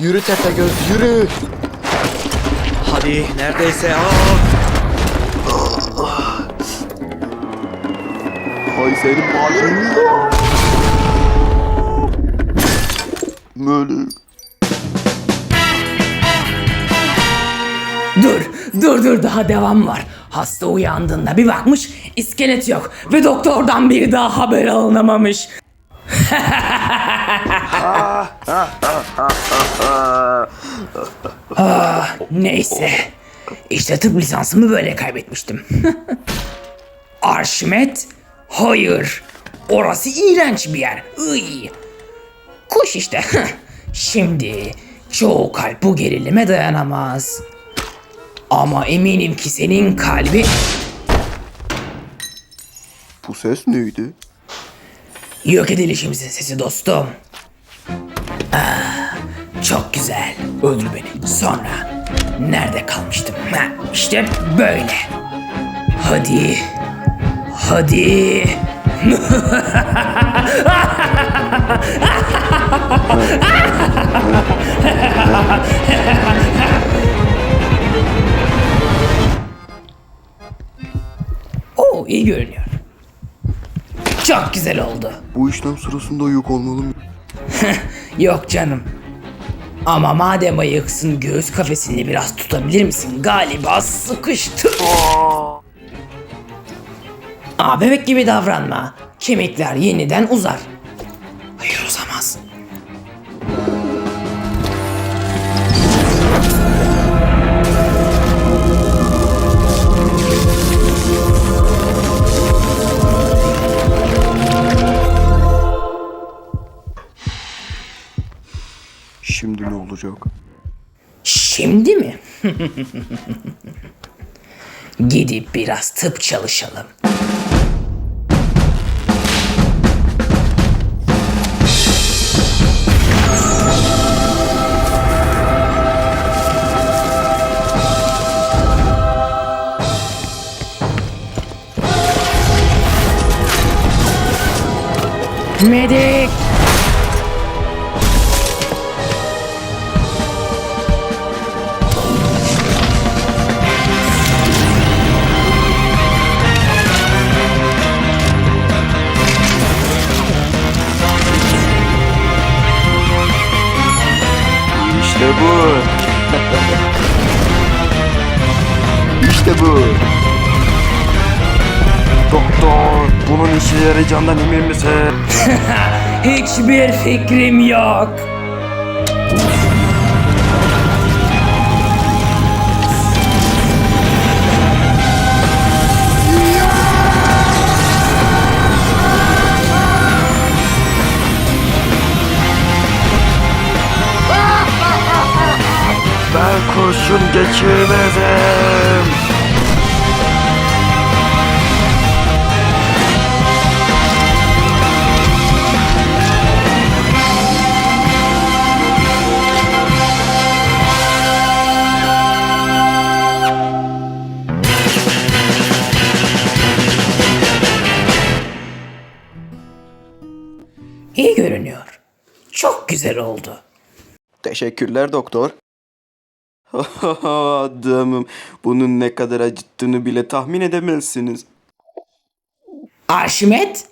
Yürü Tepegöz yürü. Hadi neredeyse. Aa! Hay senin başını. Böyle. Dur, dur dur daha devam var. Hasta uyandığında bir bakmış iskelet yok ve doktordan bir daha haber alınamamış. ah, neyse. İşte tıp lisansımı böyle kaybetmiştim. Arşimet? Hayır. Orası iğrenç bir yer. Iy. Kuş işte. Şimdi çoğu kalp bu gerilime dayanamaz. Ama eminim ki senin kalbi... Bu ses neydi? Yok edilişimizin sesi dostum. Güzel. Öldür beni. Sonra nerede kalmıştım? Ha, işte böyle. Hadi. Hadi. Oo iyi görünüyor. Çok güzel oldu. Bu işlem sırasında yok olmalı mı? Yok canım. Ama madem ayıksın göğüs kafesini biraz tutabilir misin? Galiba sıkıştı. Aa bebek gibi davranma. Kemikler yeniden uzar. Şimdi ne olacak? Şimdi mi? Gidip biraz tıp çalışalım. Medik! İşte bu. işte bu. Doktor, bunun işe yarayacağından emin misin? Hiçbir fikrim yok. Kurşun geçirmedim. İyi görünüyor. Çok güzel oldu. Teşekkürler doktor. Adamım bunun ne kadar acıttığını bile tahmin edemezsiniz. Arşimet?